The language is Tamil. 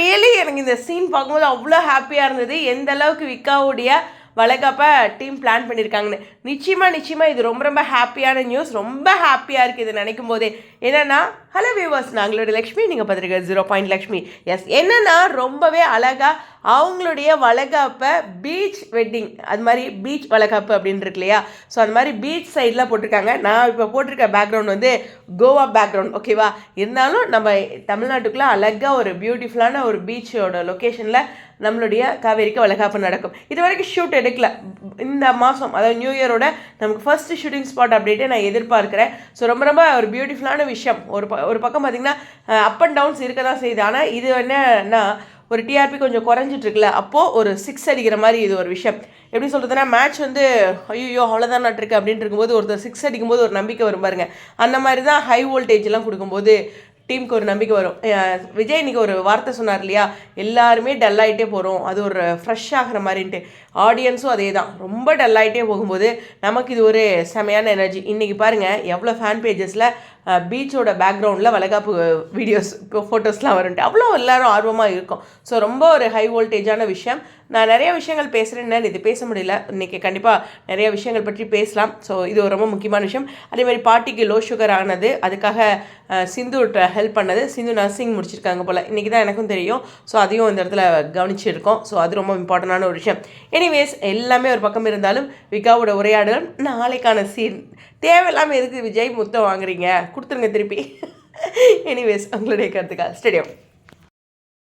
ரியலி எனக்கு இந்த சீன் பார்க்கும்போது அவ்வளோ ஹாப்பியாக இருந்தது. எந்த அளவுக்கு விக்காவுடைய வளகாப்ப டீம் பிளான் பண்ணியிருக்காங்கன்னு நிச்சயமாக நிச்சயமாக இது ரொம்ப ரொம்ப ஹாப்பியான நியூஸ் ரொம்ப ஹாப்பியாக இருக்குது இது நினைக்கும் போதே என்னென்னா ஹலோ வியூவர்ஸ் நாங்களோட லக்ஷ்மி நீங்கள் பார்த்துருக்க ஜீரோ பாயிண்ட் லக்ஷ்மி. எஸ் என்னென்னா ரொம்பவே அழகாக அவங்களுடைய வளகாப்பை பீச் வெட்டிங் அது மாதிரி பீச் வளகாப்பு அப்படின்னு இருக்கு இல்லையா? ஸோ அந்த மாதிரி பீச் சைடில் போட்டிருக்காங்க. நான் இப்போ போட்டிருக்க பேக்ரவுண்ட் வந்து கோவா பேக்ரவுண்ட் ஓகேவா இருந்தாலும் நம்ம தமிழ்நாட்டுக்குள்ளே அழகாக ஒரு பியூட்டிஃபுல்லான ஒரு பீச்சோட லொக்கேஷனில் நம்மளுடைய காவேரிக்கு வளகாப்பு நடக்கும். இது வரைக்கும் ஷூட் எடுக்கல. இந்த மாதம் அதாவது நியூ இயரோட நமக்கு ஃபர்ஸ்ட் ஷூட்டிங் ஸ்பாட் அப்படின்ட்டு நான் எதிர்பார்க்குறேன். ஸோ ரொம்ப ரொம்ப ஒரு பியூட்டிஃபுல்லான விஷயம். ஒரு ப ஒரு பக்கம் பார்த்திங்கன்னா அப் அண்ட் டவுன்ஸ் இருக்க தான் செய்யுது. ஆனால் இது என்னன்னா ஒரு டிஆர்பி கொஞ்சம் குறைஞ்சிட்டுருக்குல அப்போது ஒரு சிக்ஸ் அடிக்கிற மாதிரி இது ஒரு விஷயம். எப்படி சொல்கிறதுனா மேட்ச் வந்து ஐயோ அவ்வளோதான் நட்டுருக்கு அப்படின்ட்டு இருக்கும்போது ஒருத்தர் சிக்ஸ் அடிக்கும்போது ஒரு நம்பிக்கை வரும் பாருங்க. அந்த மாதிரி தான் ஹை வோல்டேஜ்லாம் கொடுக்கும்போது டீமுக்கு ஒரு நம்பிக்கை வரும். விஜய் இன்னைக்கு ஒரு வார்த்தை சொன்னார் இல்லையா? எல்லாருமே டல் ஆகிட்டே போகிறோம் அது ஒரு ஃப்ரெஷ் ஆகிற மாதிரின்ட்டு. ஆடியன்ஸும் அதே தான் ரொம்ப டல் ஆகிட்டே போகும்போது நமக்கு இது ஒரு செமையான எனர்ஜி இன்றைக்கி பாருங்கள் எவ்வளோ ஃபேன் பேஜஸில் பீச்சோட பேக்ரவுண்டில் வளைகாப்பு வீடியோஸ் இப்போ ஃபோட்டோஸ்லாம் வரும்ட்டு. அவ்வளோ எல்லோரும் ஆர்வமாக இருக்கும். ஸோ ரொம்ப ஒரு ஹை வோல்டேஜான விஷயம். நான் நிறைய விஷயங்கள் பேசுகிறேன்னு இது பேச முடியல. இன்றைக்கி கண்டிப்பாக நிறைய விஷயங்கள் பற்றி பேசலாம். ஸோ இது ஒரு ரொம்ப முக்கியமான விஷயம். அதே மாதிரி பாட்டிக்கு லோ சுகர் ஆனது அதுக்காக சிந்து ஹெல்ப் பண்ணது. சிந்து நர்சிங் முடிச்சிருக்காங்க போல். இன்றைக்கி தான் எனக்கும் தெரியும். ஸோ அதையும் இந்த இடத்துல கவனிச்சிருக்கோம். ஸோ அது ரொம்ப இம்பார்ட்டண்டான ஒரு விஷயம். எனிவேஸ் எல்லாமே ஒரு பக்கம் இருந்தாலும் விகாவோட உரையாடலும் நாளைக்கான சீன் தேவையில்லாமல் எதுக்கு விஜய் முத்தம் வாங்குறீங்க? கொடுத்துருங்க திருப்பி. எனிவேஸ் உங்களுடைய கருத்துக்கள். ஸ்டேடியம்